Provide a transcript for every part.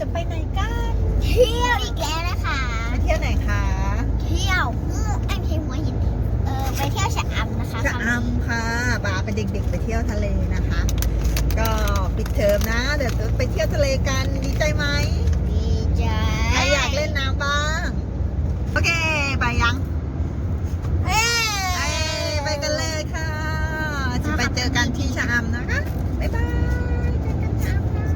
จะไปไหนกันเที่ยวอีกแล้วนะคะไปเที่ยวไหนคะเที่ยวเออไอ้ไม่ใช่หัวหินเออไปเที่ยวชะอำนะคะชะอำค่ะบาเป็นเด็กๆ ไปเที่ยวทะเลนะคะ ก็ปิดเทอมนะ เดี๋ยวจะไปเที่ยวทะเลกันดีใจไหมดีใจใครอยากเล่นน้ำบ้าง โอเค ไปยัง เอ้ เอ้ยไปกันเลยค่ะ จะไปเจอกันที่ชะอำนะคะ บ๊ายบาย เจอกันชะอำนะ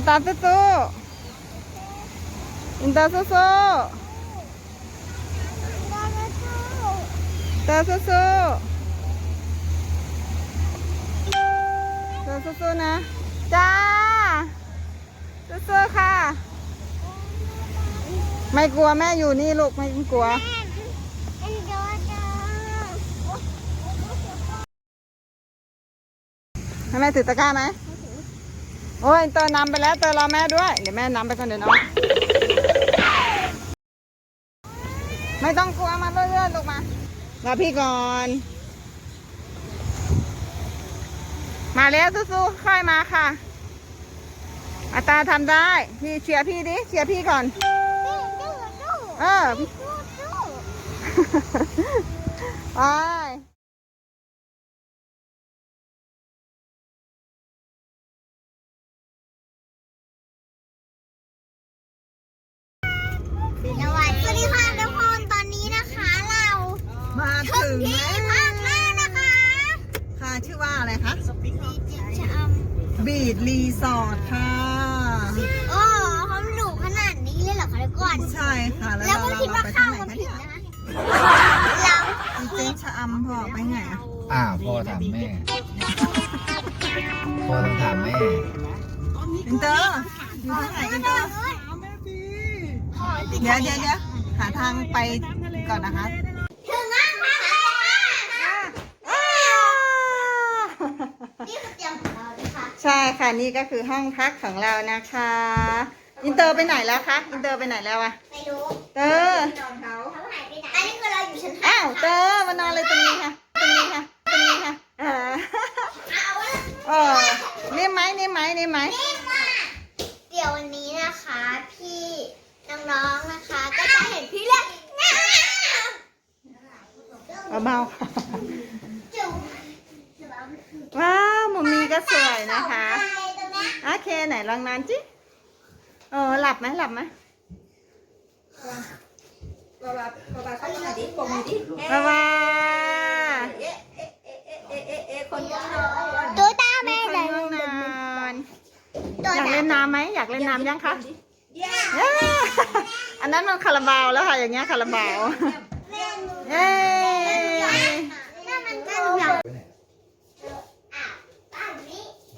มาตาสู้สู้อินตอร์สู้สู้ตอร์สู้สู้ตอร์สู้สู้นะ จ้าสู้สู้ค่ะ ไม่กลัวแม่อยู่นี่ลูกไม่กลัวให้แม่ถือตะกร้าไหม โอ้ยเตอนำไปแล้วเตอรอแม่ด้วยเดี๋ยวแม่นำไปก่อนเดี๋ยวน้องไม่ต้องกลัวมาเรื่อยๆลูกมามาพี่ก่อน มาแล้วสู้ๆค่อยมาค่ะอาตาทำได้ พี่เชียร์พี่ดิเชียร์พี่ก่อน เออ ไป ดรีสอร์ทค่ะำโอ้เขาหนูขนาดนี้เลยเหรอคะทุกคนใช่ค่ะ แล้วแล้วเราก็คิดเราว่าไปข้าที่วไหนมันคะผิดเนี่ยนะคะเราอีเจ๊ชะอำพ่อไปไหนอะอ่าพ่อถามแม่ พ่อต้องถามแม่อินเตอร์อยู่ที่ไหนอินเตอร์ เดี๋ยวเดี๋ยวเดี๋ยวหาทางไปก่อนนะคะ ถึงแล้วค่ะนี่คือเตียงของเรานะคะ ใช่ค่ะนี่ก็คือห้องพักของเรานะคะ อินเตอร์ไปไหนแล้วคะอินเตอร์ไปไหนแล้วอะไม่รู้เตอร์เขาหายไปไหนอันนี้คือเราอยู่ชั้นห้าอ้าวเตอร์มานอนเลยตรงนี้ค่ะ ตรงนี้ค่ะตรงนี้ค่ะเออเอาไว้เออนี่ไหมนี่ไหมนี่ไหมนี่มาเดี๋ยววันนี้นะคะ พี่น้องๆนะคะ ก็จะเห็นพี่เล็กน้เบาๆค่ะำจุ๋มว้าว มุมนี้ก็สวยนะคะตรงนี้โอเคไหนลองนอนจิเออหลับไหมหลับไหมบ๊ายบายตัวตาแม่คนเลยง่วงนอนตัวอยากตาเล่นน้ำไหมอยากเล่นน้ำยังคะเย้อันนั้นมันคาราบาวแล้วค่ะอย่างเงี้ยคาราบาวเย้ นั่นมันก็อยากอะบ้านนี้อยากจับจุ๋ม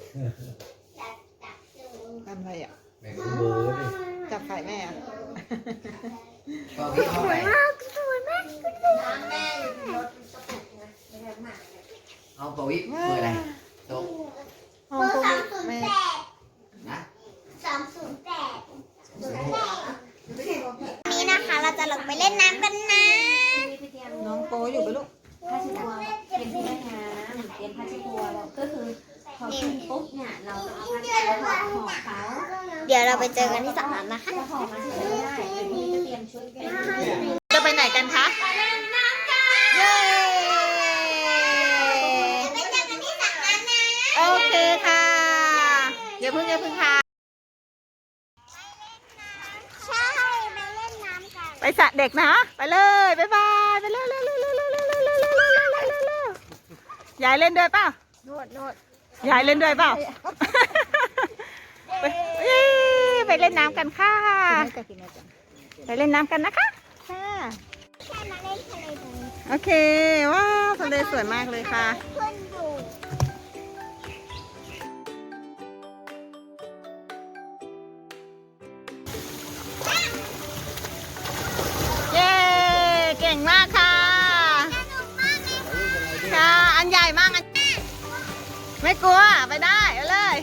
ทำอะไรอะ แม่ก็เบอร์ดิจับไข่แม่อะก็พี่เอาไปสวยมากสวยมากเอาปวิเบอร์อะไรโต๊ะห้องเบอพวร์กสามศูนแม่ย์แปดนะสามศูนย์แปดวันนี้นะคะเราจะลงไปเล่นน้ำกันนะน้องโปอยู่ปะลูกผ้าเช็ดตัวเตรียมที่ได้น้ำเตรียมผ้าเช็ดตัวแล้วก็คือพ อขึ้นปุ๊บเนี่ยเราจะเอาผ้าขาวห่ะจะไปขาเดี๋ยวเราไปเจอกันที่สระน้ำนะคะจะห่อมยที่ไม่ได้เดี๋ยวนี้จะเลตรียมชุดไปเล่ปไหนกันคะเย้โอเคค่ะอย่าเพิ่งอย่าเพิ่เล่ะไปสระเด็กนะ ไปเลยยเลยบายไปเลยยายเล่นด้วยป่ะนวดนวด ยายเล่นด้วยเปล่าไปเย้ไปเล่นน้ำกันค่ะ ไปเล่นน้ำกันนะคะค่ะแค่มาเล่นทะเลตรงนี้โอเค ว้าวทะเลสวยมากเลยค่ะเพื่อนอยู่เย้เก่งมากค่ะสนุกมากเลยค่ะค่ะ อันใหญ่มากอัน ไม่กลัว ไปได้ เอาเลย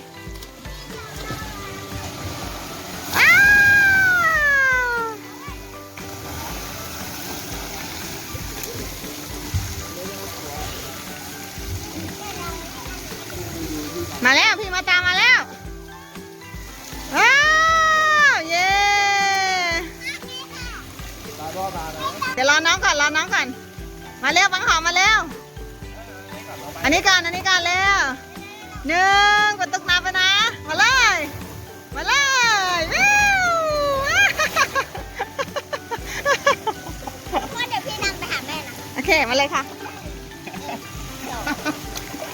มาแล้ว พี่มาตามมาแล้วว้าวเย้เดี๋ยวรอน้องก่อนรอน้องก่อน มาเร็วบังหอมมาเร็ว อันนี้ก่อนอันนี้ก่อนเร็ว หนึ่งกดตุกน้ำไปนะ มาเลย มาเลยวิวพ่อเดี๋ยวพี่นำไปหาแม่นะโอเค มาเลยค่ะ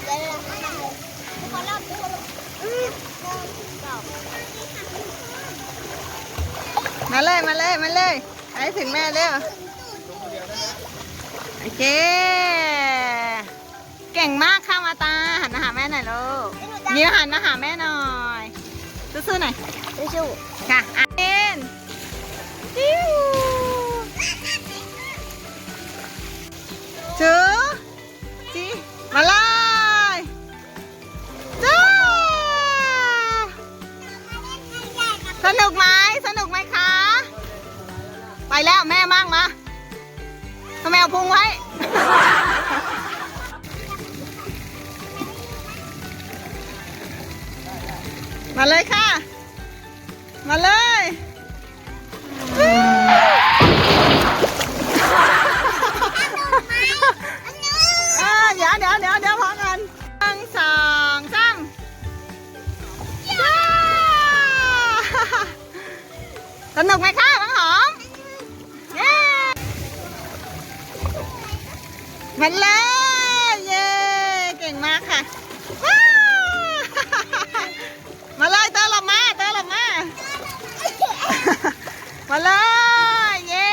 เดี๋ยวเราก็นำเลยพอเราดูอืมหนึ่งสองมาเลย มาเลย มาเลยให้ถึงแม่เร็ว โอเคเก่งมากค่ะมาตา หันมาหาแม่หน่อยลูกนิ้วหันมาหาแม่หน่อยสู้ๆหน่อยสู้ค่ะอันเอ็นจิ้วจูจีมาเลยจ้าสนุกไหมสนุกไหมคะ ไปแล้วแม่มั่งมาทำไมเอาพุงไว้ มาเลยค่ะ มาเลยอ่าเดี๋ยวเดี๋ยวเดี๋ยวเดี๋ยวพอกันหนึ่งสองสามจ้าสนุกไหมคะบังหอมเย้มาเลยเย้ มาเลยเย้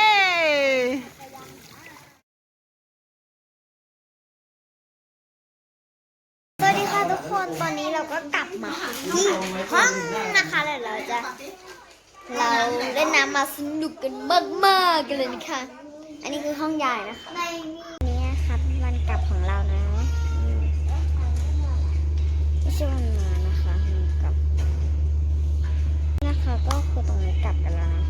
สวัสดีค่ะทุกคนตอนนี้เราก็กลับมาที่ห้องนะคะแล้วเราจะ เราเล่นน้ำมาสนุกกันมากๆกันเลยนะคะ อันนี้คือห้องใหญ่นะคะนี่นะคะเป็นวันกลับของเรานะอืมไม่ใช่วันมานะคะวันกลับ นะคะก็คือตรงนี้กลับกันแล้วนะ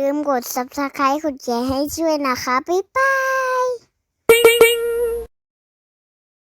ลืมกด subscribe กดแชร์ให้ช่วยนะคะ บ๊ายบาย